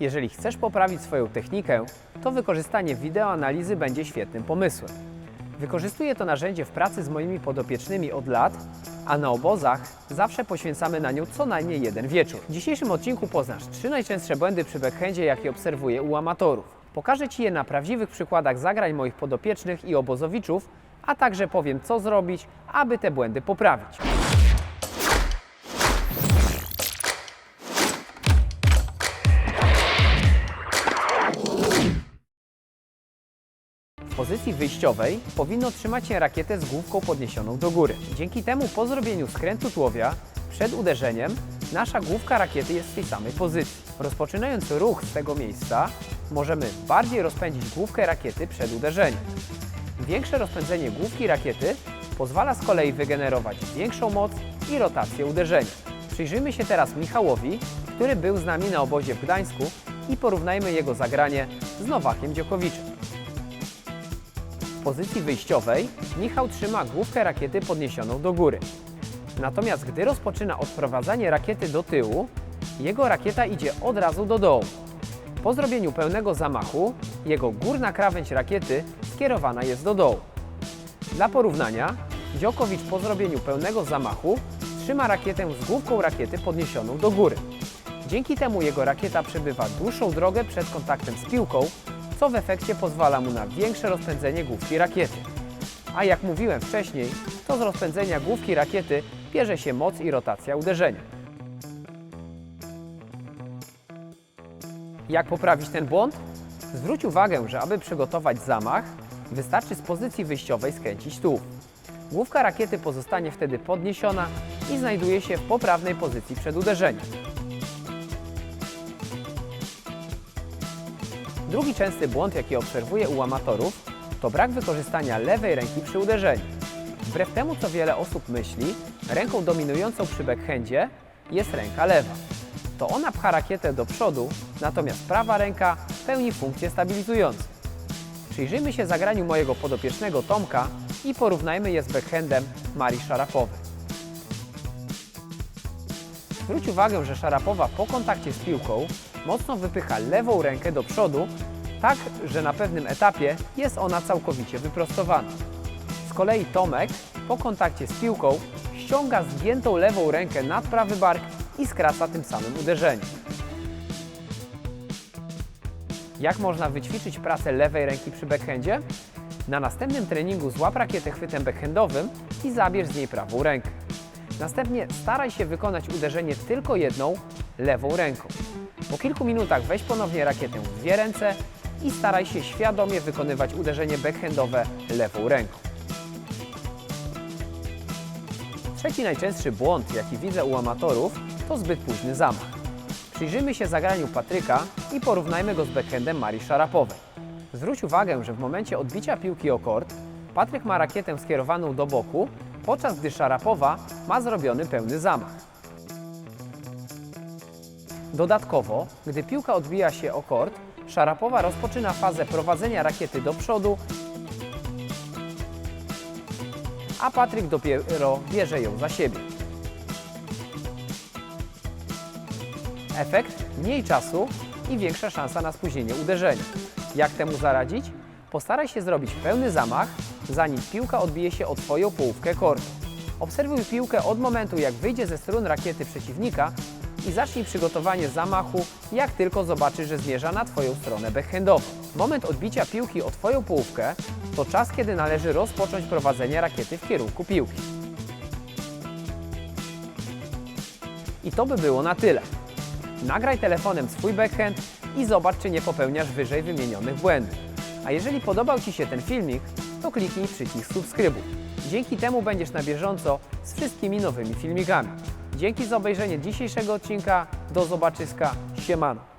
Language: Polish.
Jeżeli chcesz poprawić swoją technikę, to wykorzystanie wideoanalizy będzie świetnym pomysłem. Wykorzystuję to narzędzie w pracy z moimi podopiecznymi od lat, a na obozach zawsze poświęcamy na nią co najmniej jeden wieczór. W dzisiejszym odcinku poznasz trzy najczęstsze błędy przy backhandzie, jakie obserwuję u amatorów. Pokażę Ci je na prawdziwych przykładach zagrań moich podopiecznych i obozowiczów, a także powiem, co zrobić, aby te błędy poprawić. Pozycji wyjściowej powinno trzymać się rakietę z główką podniesioną do góry. Dzięki temu po zrobieniu skrętu tułowia przed uderzeniem nasza główka rakiety jest w tej samej pozycji. Rozpoczynając ruch z tego miejsca możemy bardziej rozpędzić główkę rakiety przed uderzeniem. Większe rozpędzenie główki rakiety pozwala z kolei wygenerować większą moc i rotację uderzenia. Przyjrzyjmy się teraz Michałowi, który był z nami na obozie w Gdańsku i porównajmy jego zagranie z Nowakiem Dziokowiczem. Pozycji wyjściowej Michał trzyma główkę rakiety podniesioną do góry. Natomiast gdy rozpoczyna odprowadzanie rakiety do tyłu, jego rakieta idzie od razu do dołu. Po zrobieniu pełnego zamachu, jego górna krawędź rakiety skierowana jest do dołu. Dla porównania, Dziokowicz po zrobieniu pełnego zamachu trzyma rakietę z główką rakiety podniesioną do góry. Dzięki temu jego rakieta przebywa dłuższą drogę przed kontaktem z piłką, co w efekcie pozwala mu na większe rozpędzenie główki rakiety. A jak mówiłem wcześniej, to z rozpędzenia główki rakiety bierze się moc i rotacja uderzenia. Jak poprawić ten błąd? Zwróć uwagę, że aby przygotować zamach, wystarczy z pozycji wyjściowej skręcić tułów. Główka rakiety pozostanie wtedy podniesiona i znajduje się w poprawnej pozycji przed uderzeniem. Drugi częsty błąd, jaki obserwuję u amatorów, to brak wykorzystania lewej ręki przy uderzeniu. Wbrew temu, co wiele osób myśli, ręką dominującą przy backhandzie jest ręka lewa. To ona pcha rakietę do przodu, natomiast prawa ręka pełni funkcję stabilizującą. Przyjrzyjmy się zagraniu mojego podopiecznego Tomka i porównajmy je z backhandem Marii Szarapowej. Zwróć uwagę, że Szarapowa po kontakcie z piłką mocno wypycha lewą rękę do przodu, tak że na pewnym etapie jest ona całkowicie wyprostowana. Z kolei Tomek po kontakcie z piłką ściąga zgiętą lewą rękę nad prawy bark i skraca tym samym uderzenie. Jak można wyćwiczyć pracę lewej ręki przy backhandzie? Na następnym treningu złap rakietę chwytem backhandowym i zabierz z niej prawą rękę. Następnie staraj się wykonać uderzenie tylko jedną, lewą ręką. Po kilku minutach weź ponownie rakietę w dwie ręce i staraj się świadomie wykonywać uderzenie backhandowe lewą ręką. Trzeci najczęstszy błąd, jaki widzę u amatorów, to zbyt późny zamach. Przyjrzyjmy się zagraniu Patryka i porównajmy go z backhandem Marii Szarapowej. Zwróć uwagę, że w momencie odbicia piłki o kort, Patryk ma rakietę skierowaną do boku, podczas gdy Szarapowa ma zrobiony pełny zamach. Dodatkowo, gdy piłka odbija się o kort, Szarapowa rozpoczyna fazę prowadzenia rakiety do przodu, a Patryk dopiero bierze ją za siebie. Efekt mniej czasu i większa szansa na spóźnienie uderzenia. Jak temu zaradzić? Postaraj się zrobić pełny zamach, zanim piłka odbije się o Twoją połówkę kortu. Obserwuj piłkę od momentu, jak wyjdzie ze strun rakiety przeciwnika i zacznij przygotowanie zamachu, jak tylko zobaczysz, że zmierza na Twoją stronę backhandową. Moment odbicia piłki o Twoją połówkę to czas, kiedy należy rozpocząć prowadzenie rakiety w kierunku piłki. I to by było na tyle. Nagraj telefonem swój backhand i zobacz, czy nie popełniasz wyżej wymienionych błędów. A jeżeli podobał Ci się ten filmik, to kliknij przycisk subskrybuj. Dzięki temu będziesz na bieżąco z wszystkimi nowymi filmikami. Dzięki za obejrzenie dzisiejszego odcinka. Do zobaczyska. Siemano.